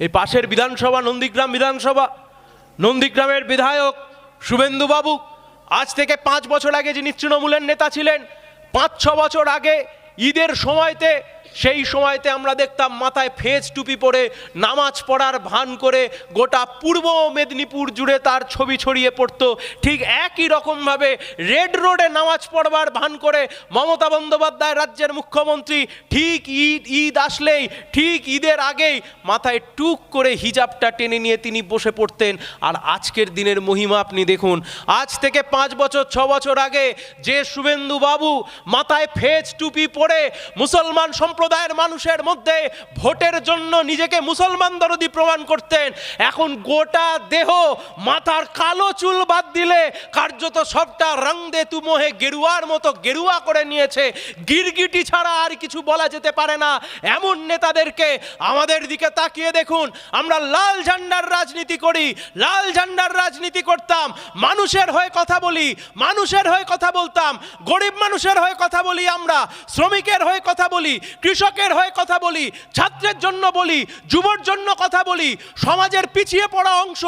এই পাশের বিধানসভা, নন্দীগ্রাম বিধানসভা, নন্দীগ্রামের বিধায়ক শুভেন্দুবাবু আজ থেকে পাঁচ বছর আগে যিনি তৃণমূলের নেতা ছিলেন, পাঁচ ছ বছর আগে ঈদের সময়তে সেই সময়তে আমরা দেখতাম মাথায় ফেজ টুপি পরে নামাজ পড়ার ভান করে গোটা পূর্ব মেদিনীপুর জুড়ে তার ছবি ছড়িয়ে পড়তো। ঠিক একই রকমভাবে রেড রোডে নামাজ পড়বার ভান করে মমতা বন্দ্যোপাধ্যায় রাজ্যের মুখ্যমন্ত্রী ঠিক ঈদ ঈদ আসলেই, ঠিক ঈদের আগেই মাথায় টুক করে হিজাবটা টেনে নিয়ে তিনি বসে পড়তেন। আর আজকের দিনের মহিমা আপনি দেখুন, আজ থেকে পাঁচ বছর, ছ বছর আগে যে শুভেন্দু বাবু মাথায় ফেজ টুপি পরে মুসলমান সম্প্রদায়ের মানুষের মধ্যে ভোটের জন্য নিজেকে মুসলমান দরদি প্রমাণ করতেন। এখন গোটা দেহ মাথার কালো চুল বাদ দিলে কার্যত সবটা রং দে তুমোহে গেরুয়ার মতো গেরুয়া করে নিয়েছে। গিরগিটি ছাড়া আর কিছু বলা যেতে পারে না। এমন নেতাদেরকে আমাদের দিকে তাকিয়ে দেখুন। আমরা লাল ঝান্ডার রাজনীতি করি, লাল ঝান্ডার রাজনীতি করতাম। মানুষের হয়ে কথা বলি, মানুষের হয়ে কথা বলতাম। গরিব মানুষের হয়ে কথা বলি আমরা, শ্রমিকের হয়ে কথা বলি কৃষকের হয়ে কথা বলি, ছাত্রের জন্য বলি, যুবর জন্য কথা বলি, সমাজের পিছিয়ে পড়া অংশ,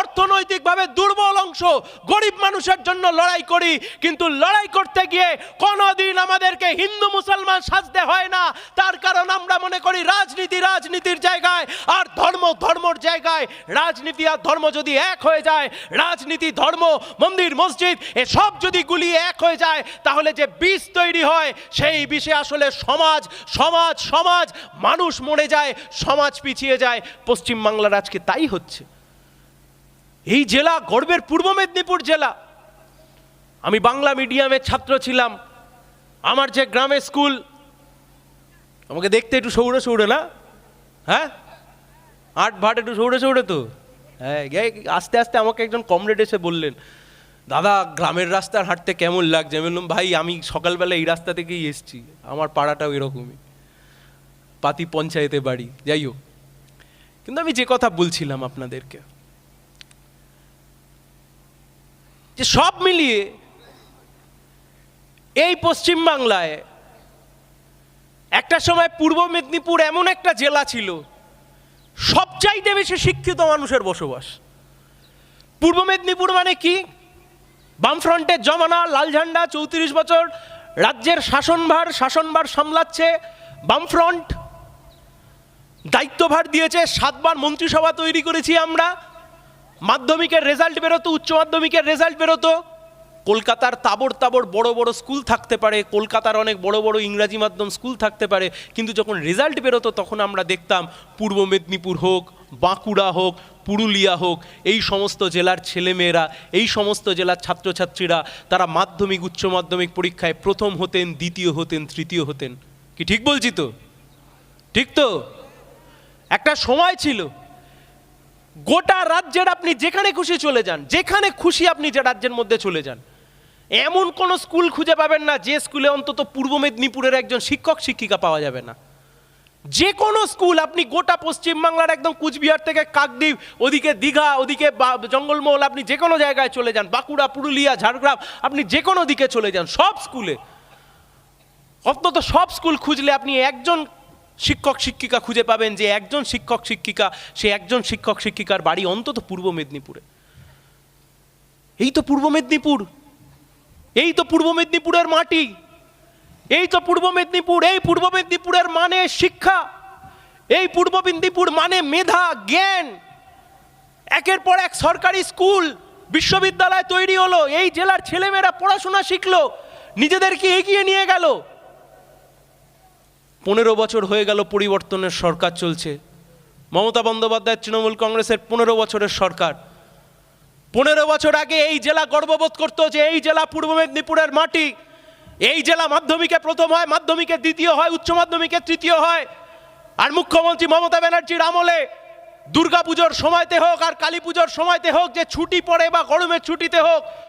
অর্থনৈতিকভাবে দুর্বল অংশ, গরিব মানুষের জন্য লড়াই করি, কিন্তু লড়াই করতে গিয়ে কোনোদিন আমাদেরকে হিন্দু মুসলমান সাজতে হয় না। তার কারণ আমরা মনে করি রাজনীতি রাজনীতির জায়গায়, আর ধর্ম ধর্মর জায়গায়। রাজনীতি আর ধর্ম যদি এক হয়ে যায়, রাজনীতি, ধর্ম, মন্দির, মসজিদ, এসব যদি গুলি এক হয়ে যায়, তাহলে যে বিষ তৈরি হয়, সেই বিষে আসলে সমাজ সমাজ সমাজ সমাজ, মানুষ মরে যায়, সমাজ পিছিয়ে যায়। পশ্চিমবাংলার আজকে তাই হচ্ছে। এই জেলা গর্বের পূর্ব মেদিনীপুর জেলা। আমি বাংলা মিডিয়ামের ছাত্র ছিলাম। আমার যে গ্রামে স্কুল আমাকে দেখতে একটু সৌড়ে সৌড়ে না? হ্যাঁ? আট ভাট একটু সৌড়ে সৌড়ে তো? হ্যাঁ আস্তে আস্তে আমাকে একজন কমরেড এসে বললেন, দাদা, গ্রামের রাস্তার হাঁটতে কেমন লাগছে? আমি ভাই, আমি সকালবেলা এই রাস্তা থেকেই এসছি। আমার পাড়াটাও এরকমই। পাতি পঞ্চায়েতে বাড়ি যাই হোক কিন্তু আমি যে কথা বলছিলাম আপনাদেরকে, যে সব মিলিয়ে এই পশ্চিম বাংলায় একটা সময় পূর্ব মেদিনীপুর এমন একটা জেলা ছিল, সবচাইতে বেশি শিক্ষিত মানুষের বসবাস। পূর্ব মেদিনীপুর মানে কি? বামফ্রন্টের জমানা, লাল ঝান্ডা, চৌত্রিশ বছর, রাজ্যের শাসনভার শাসনভার সামলাচ্ছে বামফ্রন্ট। দায়িত্বভার দিয়েছে, সাতবার মন্ত্রিসভা তৈরি করেছি আমরা। মাধ্যমিকের রেজাল্ট বেরোতো, উচ্চ মাধ্যমিকের রেজাল্ট বেরোতো। কলকাতার তাবড় তাবড় বড় বড় স্কুল থাকতে পারে, কলকাতার অনেক বড় বড় ইংরাজি মাধ্যম স্কুল থাকতে পারে, কিন্তু যখন রেজাল্ট বেরোতো তখন আমরা দেখতাম পূর্ব মেদিনীপুর হোক, বাঁকুড়া হোক, পুরুলিয়া হোক, এই সমস্ত জেলার ছেলেমেয়েরা, এই সমস্ত জেলার ছাত্রছাত্রীরা, তারা মাধ্যমিক, উচ্চ মাধ্যমিক পরীক্ষায় প্রথম হতেন, দ্বিতীয় হতেন, তৃতীয় হতেন। কি ঠিক বলছি তো? ঠিক তো? একটা সময় ছিল। গোটা রাজ্যের আপনি যেখানে খুশি চলে যান, যেখানে খুশি আপনি যে রাজ্যের মধ্যে চলে যান, এমন কোন স্কুল খুঁজে পাবেন না যে স্কুলে অন্তত পূর্ব মেদিনীপুরের একজন শিক্ষক, শিক্ষিকা পাওয়া যাবে না। যে কোনো স্কুল, আপনি গোটা পশ্চিমবাংলার একদম কুচবিহার থেকে কাকদ্বীপ, ওদিকে দীঘা, ওদিকে জঙ্গলমহল, আপনি যে কোনো জায়গায় চলে যান, বাঁকুড়া, পুরুলিয়া, ঝাড়গ্রাম, আপনি যে কোনো দিকে চলে যান, সব স্কুলে। অন্তত সব স্কুল খুঁজলে আপনি একজন শিক্ষক শিক্ষিকা খুঁজে পাবেন যে একজন শিক্ষক শিক্ষিকা, সে একজন শিক্ষক শিক্ষিকার বাড়ি অন্তত পূর্ব মেদিনীপুরে। এই তো পূর্ব মেদিনীপুর, এই তো পূর্ব মেদিনীপুরের মাটি, এই তো পূর্ব মেদিনীপুর, এই পূর্ব মেদিনীপুরের মানে শিক্ষা, এই পূর্ব মেদিনীপুর মানে মেধা, জ্ঞান। একের পর এক সরকারি স্কুল, বিশ্ববিদ্যালয় তৈরি হলো, এই জেলার ছেলেমেয়েরা পড়াশোনা শিখলো, নিজেদেরকে এগিয়ে নিয়ে গেল। পনেরো বছর হয়ে গেল পরিবর্তনের সরকার চলছে। মমতা বন্দ্যোপাধ্যায় তৃণমূল কংগ্রেসের পনেরো বছরের সরকার। পনেরো বছর আগে এই জেলা গর্ববোধ করতো যে এই জেলা পূর্ব মেদিনীপুরের মাটি, এই জেলা মাধ্যমিকে প্রথম হয়, মাধ্যমিকে দ্বিতীয় হয়, উচ্চ মাধ্যমিকে তৃতীয় হয়। আর মুখ্যমন্ত্রী মমতা ব্যানার্জির আমলে দুর্গাপুজোর সময়তে হোক আর কালী পুজোর সময়তে হোক যে ছুটি পড়ে বা গরমের ছুটিতে হোক